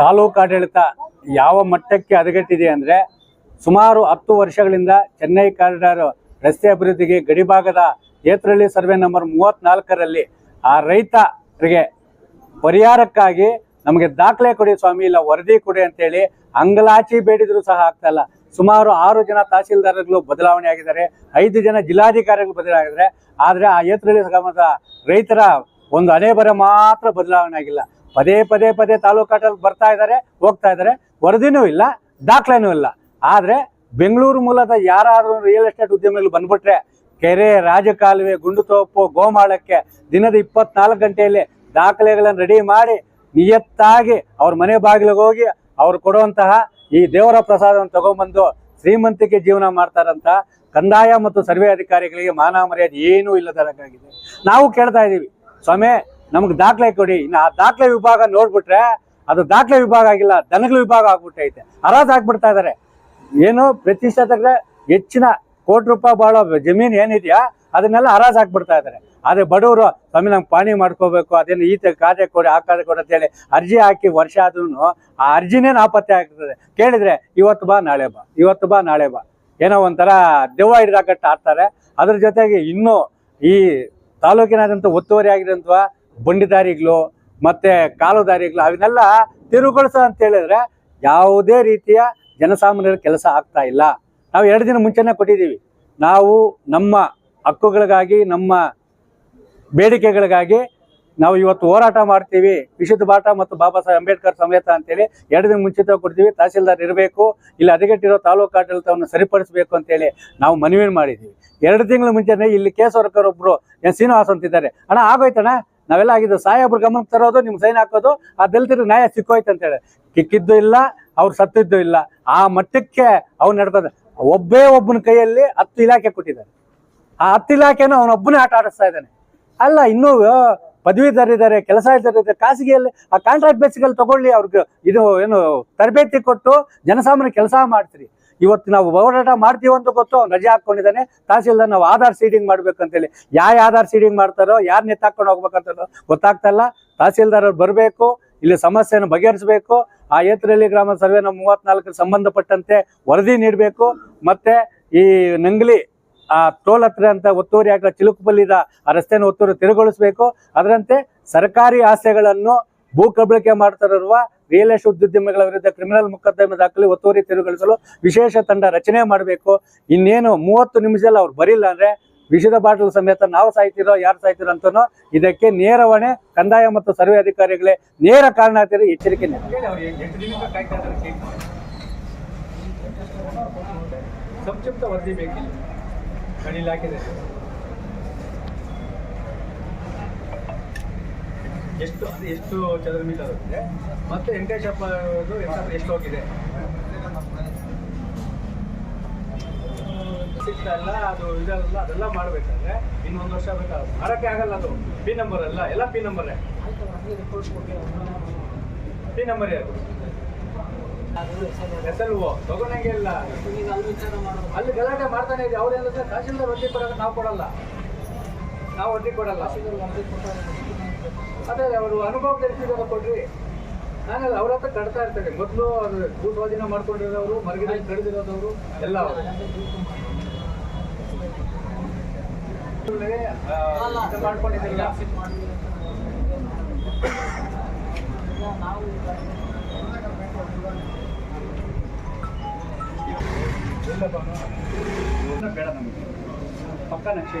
ತಾಲೂಕು ಆಡಳಿತ ಯಾವ ಮಟ್ಟಕ್ಕೆ ಹದಗೆಟ್ಟಿದೆ ಅಂದರೆ ಸುಮಾರು ಹತ್ತು ವರ್ಷಗಳಿಂದ ಚೆನ್ನೈ ಕಾರಿಡಾರ್ ರಸ್ತೆ ಅಭಿವೃದ್ಧಿಗೆ ಗಡಿಭಾಗದ ಏತ್ರಹಳ್ಳಿ ಸರ್ವೆ ನಂಬರ್ ಮೂವತ್ನಾಲ್ಕರಲ್ಲಿ ಆ ರೈತರಿಗೆ ಪರಿಹಾರಕ್ಕಾಗಿ ನಮಗೆ ದಾಖಲೆ ಕೊಡಿ ಸ್ವಾಮಿ, ಇಲ್ಲ ವರದಿ ಕೊಡಿ ಅಂತೇಳಿ ಅಂಗಲಾಚಿ ಬೇಡಿದ್ರು ಸಹ ಆಗ್ತಾ ಸುಮಾರು ಆರು ಜನ ತಹಸೀಲ್ದಾರ್ಗಳು ಬದಲಾವಣೆ ಆಗಿದ್ದಾರೆ. ಐದು ಜನ ಜಿಲ್ಲಾಧಿಕಾರಿಗಳು ಬದಲಾಗಿದ್ದಾರೆ ಆದರೆ ಆ ಏತ್ರಹಳ್ಳಿ ಗ್ರಾಮದ ರೈತರ ಒಂದು ಹಣೆ ಬರ ಮಾತ್ರ ಬದಲಾವಣೆ ಆಗಿಲ್ಲ. ಪದೇ ಪದೇ ಪದೇ ತಾಲೂಕಾಟಲ್ಲಿ ಬರ್ತಾ ಇದ್ದಾರೆ ಹೋಗ್ತಾ ಇದ್ದಾರೆ ವರದಿನೂ ಇಲ್ಲ, ದಾಖಲೆನೂ ಇಲ್ಲ. ಆದರೆ ಬೆಂಗಳೂರು ಮೂಲದ ಯಾರಾದರೂ ರಿಯಲ್ ಎಸ್ಟೇಟ್ ಉದ್ಯಮಿಗಳು ಬಂದ್ಬಿಟ್ರೆ ಕೆರೆ, ರಾಜಕಾಲುವೆ ಗುಂಡುತೋಪು ಗೋಮಾಳಕ್ಕೆ ದಿನದ ಇಪ್ಪತ್ನಾಲ್ಕು ಗಂಟೆಯಲ್ಲಿ ದಾಖಲೆಗಳನ್ನು ರೆಡಿ ಮಾಡಿ ನಿಯತ್ತಾಗಿ ಅವ್ರ ಮನೆ ಬಾಗಿಲಿಗೆ ಹೋಗಿ ಅವ್ರು ಕೊಡುವಂತಹ ಈ ದೇವರ ಪ್ರಸಾದವನ್ನು ತಗೊಂಬಂದು ಶ್ರೀಮಂತಿಕೆ ಜೀವನ ಮಾಡ್ತಾರಂತ ಕಂದಾಯ ಮತ್ತು ಸರ್ವೆ ಅಧಿಕಾರಿಗಳಿಗೆ ಮಾನ ಮರ್ಯಾದೆ ಏನೂ ಇಲ್ಲದಾಗಿದೆ ನಾವು ಕೇಳ್ತಾ ಇದ್ದೀವಿ, ಸ್ವಾಮಿ ನಮ್ಗೆ ದಾಖಲೆ ಕೊಡಿ. ಇನ್ನು ಆ ದಾಖಲೆ ವಿಭಾಗ ನೋಡ್ಬಿಟ್ರೆ ಅದು ದಾಖಲೆ ವಿಭಾಗ ಆಗಿಲ್ಲ, ದನಗಳ ವಿಭಾಗ ಆಗ್ಬಿಟ್ಟೈತೆ. ಹರಾಜ್ ಹಾಕ್ಬಿಡ್ತಾ ಇದಾರೆ. ಏನು ಪ್ರತಿಷ್ಠಿತಕ್ಕೆ ಹೆಚ್ಚಿನ ಕೋಟಿ ರೂಪಾಯಿ ಬಾಳೋ ಜಮೀನು ಏನಿದೆಯಾ, ಅದನ್ನೆಲ್ಲ ಹರಾಜ್ ಹಾಕ್ಬಿಡ್ತಾ ಇದ್ದಾರೆ ಆದರೆ ಬಡವರು, ಸ್ವಾಮಿ ನಮ್ಗೆ ಪಾಣಿ ಮಾಡ್ಕೋಬೇಕು, ಅದೇನು ಈ ಖಾತೆ ಕೊಡಿ, ಆ ಖಾತೆ ಕೊಡಿ ಅಂತೇಳಿ ಅರ್ಜಿ ಹಾಕಿ ವರ್ಷ ಆದ್ರೂ ಆ ಅರ್ಜಿನೇ ನಾಪತ್ತೆ ಆಗ್ತದೆ. ಕೇಳಿದ್ರೆ ಇವತ್ತು ಬಾ, ನಾಳೆ ಬಾ, ಇವತ್ತು ಬಾ, ನಾಳೆ ಬಾ. ಏನೋ ಒಂಥರ ದೆವ್ವ ಹಿಡಿದಾಕಟ್ಟು ಆಡ್ತಾರೆ. ಅದ್ರ ಜೊತೆಗೆ ಇನ್ನೂ ಈ ತಾಲೂಕಿನಾದಂಥ ಒತ್ತುವರಿ ಆಗಿದಂಥ ಬಂಡಿದಾರಿಗಳು, ಮತ್ತೆ ಕಾಲು ದಾರಿಗಳು ಅವನ್ನೆಲ್ಲ ತಿರುಗೊಳಿಸೋ ಅಂತ ಹೇಳಿದ್ರೆ ಯಾವುದೇ ರೀತಿಯ ಜನಸಾಮಾನ್ಯರ ಕೆಲಸ ಆಗ್ತಾ ಇಲ್ಲ. ನಾವು ಎರಡು ದಿನ ಮುಂಚೆನೇ ಕೊಟ್ಟಿದ್ದೀವಿ. ನಾವು ನಮ್ಮ ಹಕ್ಕುಗಳಿಗಾಗಿ, ನಮ್ಮ ಬೇಡಿಕೆಗಳಿಗಾಗಿ ನಾವು ಇವತ್ತು ಹೋರಾಟ ಮಾಡ್ತೀವಿ. ವಿಶುದ್ಧ ಬಾಟ ಮತ್ತು ಬಾಬಾ ಸಾಹೇಬ್ ಅಂಬೇಡ್ಕರ್ ಸಮೇತ ಅಂತೇಳಿ ಎರಡು ದಿನ ಮುಂಚಿತ ಕೊಡ್ತೀವಿ ತಹಸೀಲ್ದಾರ್ ಇರಬೇಕು, ಇಲ್ಲಿ ಹದಗೆಟ್ಟಿರೋ ತಾಲೂಕು ಆಡಳಿತವನ್ನು ಸರಿಪಡಿಸಬೇಕು ಅಂತೇಳಿ ನಾವು ಮನವಿ ಮಾಡಿದ್ದೀವಿ. ಎರಡು ತಿಂಗಳ ಮುಂಚೆನೇ ಇಲ್ಲಿ ಕೇಸವರ್ಕರ್ ಒಬ್ರು ಎನ್ ಶ್ರೀನಿವಾಸ್ ಅಂತಿದ್ದಾರೆ. ಅಣ್ಣ, ಆಗೋಯ್ತಣ್ಣ? ನಾವೆಲ್ಲ ಆಗಿದ್ದು ಸಾಹೇಬ್ರ ಗಮನಕ್ಕೆ ತರೋದು, ನಿಮ್ಗೆ ಸೈನ್ ಹಾಕೋದು, ಆ ದಲಿತರಿಗೆ ನ್ಯಾಯ ಸಿಕ್ಕೋಯ್ತು ಅಂತೇಳಿ ಕಿಕ್ಕಿದ್ದು ಇಲ್ಲ, ಅವ್ರು ಸತ್ತಿದ್ದು ಇಲ್ಲ. ಆ ಮಟ್ಟಕ್ಕೆ ಅವ್ನು ನಡ್ಕೋದು ಒಬ್ಬೇ ಒಬ್ಬನ ಕೈಯಲ್ಲಿ ಹತ್ತು ಇಲಾಖೆ ಕೊಟ್ಟಿದ್ದಾರೆ. ಆ ಹತ್ತು ಇಲಾಖೆನ ಅವನೊಬ್ಬನೇ ಆಟ ಆಡಿಸ್ತಾ ಇದ್ದಾನೆ. ಅಲ್ಲ, ಇನ್ನೂ ಪದವೀಧರ ಇದ್ದಾರೆ, ಕೆಲಸ ಇದ್ದಾರೆ. ಖಾಸಗಿಯಲ್ಲಿ, ಆ ಕಾಂಟ್ರಾಕ್ಟ್ ಬೇಸಿಕಲ್ಲಿ ತಗೊಳ್ಳಿ ಅವ್ರಿಗೆ ಇದು, ಏನು, ತರಬೇತಿ ಕೊಟ್ಟು ಜನಸಾಮಾನ್ಯ ಕೆಲಸ ಮಾಡ್ತೀರಿ. ಇವತ್ತು ನಾವು ಹೋರಾಟ ಮಾಡ್ತೀವಿ ಅಂತ ಗೊತ್ತು ರಜೆ ಹಾಕೊಂಡಿದ್ದಾನೆ ತಹಸೀಲ್ದಾರ್ ನಾವು ಆಧಾರ್ ಸೀಡಿಂಗ್ ಮಾಡ್ಬೇಕಂತೇಳಿ. ಯಾರ ಆಧಾರ್ ಸೀಡಿಂಗ್ ಮಾಡ್ತಾರೋ, ಯಾರು ನೆತ್ತಾಕೊಂಡು ಹೋಗ್ಬೇಕಂತಾರೋ ಗೊತ್ತಾಗ್ತಾ ಇಲ್ಲ ತಹಸೀಲ್ದಾರ್ ಅವ್ರು ಬರಬೇಕು, ಇಲ್ಲಿ ಸಮಸ್ಯೆಯನ್ನು ಬಗೆಹರಿಸಬೇಕು. ಆ ಏತ್ರಹಳ್ಳಿ ಗ್ರಾಮ ಸರ್ವೆ ನಮ್ಮ ಸಂಬಂಧಪಟ್ಟಂತೆ ವರದಿ ನೀಡಬೇಕು. ಮತ್ತೆ ಈ ನಂಗ್ಲಿ, ಆ ಟೋಲ್ ಹತ್ರ ಅಂತ ಒತ್ತುವರಿ ಹಾಕೋ ಚಿಲುಕುಪಲ್ಲಿದ ಆ ರಸ್ತೆಯನ್ನು ಒತ್ತುವರಿ ತಿರುಗೊಳಿಸಬೇಕು ಅದರಂತೆ ಸರ್ಕಾರಿ ಆಸ್ತಿಗಳನ್ನು ಭೂ ಕಬಳಿಕೆ ಮಾಡ್ತಾರಿರುವ ರಿಯಲ್ ಎಸ್ಟೇಟ್ ಉದ್ಯಮಿಗಳ ವಿರುದ್ಧ ಕ್ರಿಮಿನಲ್ ಮೊಕದ್ದಮೆ ದಾಖಲೆ ಒತ್ತುವರಿ ತೆರವುಗೊಳಿಸಲು ವಿಶೇಷ ತಂಡ ರಚನೆ ಮಾಡಬೇಕು. ಇನ್ನೇನು ಮೂವತ್ತು ನಿಮಿಷದಲ್ಲಿ ಅವ್ರು ಬರಿಲ್ಲ ಅಂದ್ರೆ ವಿಷದ ಬಾಟಲ್ ಸಮೇತ ನಾವು ಸಾಯ್ತಿರೋ, ಯಾರು ಸಾಯ್ತಿರೋ ಅಂತನೋ ಇದಕ್ಕೆ ನೇರ ಹೊಣೆ, ಕಂದಾಯ ಮತ್ತು ಸರ್ವೆ ಅಧಿಕಾರಿಗಳೇ ನೇರ ಕಾರಣ ಆಗ್ತಾರೆ ಎಚ್ಚರಿಕೆ ಸಂಕ್ಷಿಪ್ತ ವರದಿ ಬೇಕಿಲ್ಲ ಗಣಿ ಇಲಾಖೆ ಎಷ್ಟು ಎಷ್ಟು ಚದರ ಮೀಟರ್ ಹೋಗಿದೆ ಮತ್ತೆ ವೆಂಕಟೇಶಪ್ಪ ಅವರು ಎಷ್ಟು ಎಷ್ಟು ಹೋಗಿದೆ? ಸಿಕ್ತಲ್ಲ ಅದು ಇದಲ್ಲ ಅದೆಲ್ಲ ಮಾಡಬೇಕಾದ್ರೆ ಇನ್ನೊಂದು ವರ್ಷ ಬೇಕಾಗುತ್ತೆ. ಮಾಡೋಕ್ಕೆ ಆಗಲ್ಲ ಅದು. ಪಿ ನಂಬರ್ ಅಲ್ಲ, ಎಲ್ಲ ಪಿ ನಂಬರೇ ಪಿ ನಂಬರ್ ಅದು ಎಸ್ ಎಲ್ ಓ ತಗೊಂಡಂಗೆ ಇಲ್ಲ. ಅಲ್ಲಿ ಗಲಾಟೆ ಮಾಡ್ತಾನೆ ಇದೆ ಅವ್ರು ಹೇಳಿದ್ರೆ ತಹಸೀಲ್ದಾರ್ ವರದಿ ಕೊಡೋಕೆ ನಾವು ಕೊಡಲ್ಲ. ನಾವು ವರದಿ ಕೊಡಲ್ಲ. ಅದೇ, ಅವರು ಅನುಭವ ತಿಳಿಸಿದಾರ ಕೊಡ್ರಿ. ನಾನು ಅವ್ರ ಹತ್ರ ಕಟ್ತಾ ಇರ್ತೇನೆ. ಮೊದಲು ಅದು ಭೂ ಸ್ವಾಧೀನ ಮಾಡ್ಕೊಂಡಿರೋರು, ಮರಗಿನ ಕಡಿದಿರೋದವರು, ಎಲ್ಲ ಅವರು. ಮಾಡ್ಕೊಂಡಿದ್ದಿಲ್ಲ ಬೇಡ ನಮಗೆ. ಪಕ್ಕ ನಕ್ಷೆ.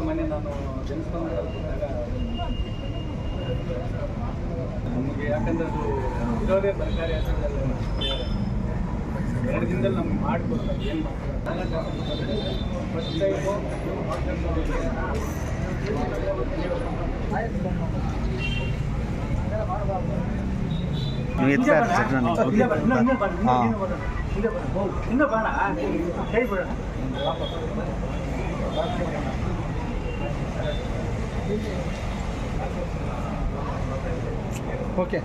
ಮೊನ್ನೆ ನಾನು ಜನಸ್ಪಂದನ ಬಂದಾಗ ನಮಗೆ ಯಾಕಂದ್ರೆ ಅದು ಇರೋದೇ ಸರ್ಕಾರಿ ಎರಡು ದಿನದಲ್ಲಿ ನಮ್ಗೆ ಮಾಡಿಕೊಡ್ತಾರೆ ಏನು ಮಾಡ್ತಾರೆ ಫಸ್ಟ್ ಟೈಮು ನೀವು ಎತ್ತಾರೆ ಬೇಡ ನಾನು ಹಾಂ. ಓಕೆ